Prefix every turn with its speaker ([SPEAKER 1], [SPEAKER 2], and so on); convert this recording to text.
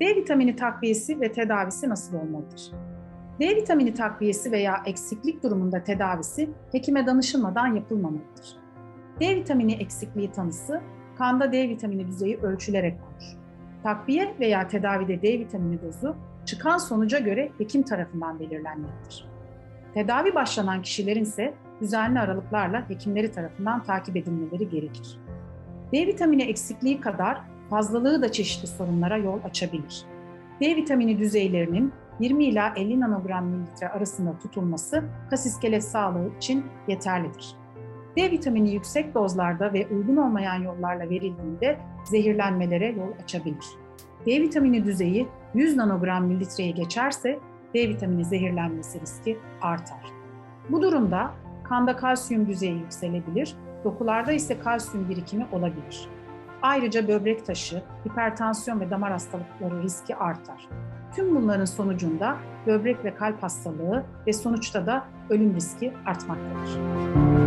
[SPEAKER 1] D vitamini takviyesi ve tedavisi nasıl olmalıdır? D vitamini takviyesi veya eksiklik durumunda tedavisi hekime danışılmadan yapılmamalıdır. D vitamini eksikliği tanısı, kanda D vitamini düzeyi ölçülerek konur. Takviye veya tedavide D vitamini dozu çıkan sonuca göre hekim tarafından belirlenmektedir. Tedavi başlanan kişilerin ise düzenli aralıklarla hekimleri tarafından takip edilmeleri gerekir. D vitamini eksikliği kadar fazlalığı da çeşitli sorunlara yol açabilir. D vitamini düzeylerinin 20 ila 50 nanogram mililitre arasında tutulması kas iskelet sağlığı için yeterlidir. D vitamini yüksek dozlarda ve uygun olmayan yollarla verildiğinde zehirlenmelere yol açabilir. D vitamini düzeyi 100 nanogram mililitreye geçerse D vitamini zehirlenmesi riski artar. Bu durumda kanda kalsiyum düzeyi yükselebilir, dokularda ise kalsiyum birikimi olabilir. Ayrıca böbrek taşı, hipertansiyon ve damar hastalıkları riski artar. Tüm bunların sonucunda böbrek ve kalp hastalığı ve sonuçta da ölüm riski artmaktadır.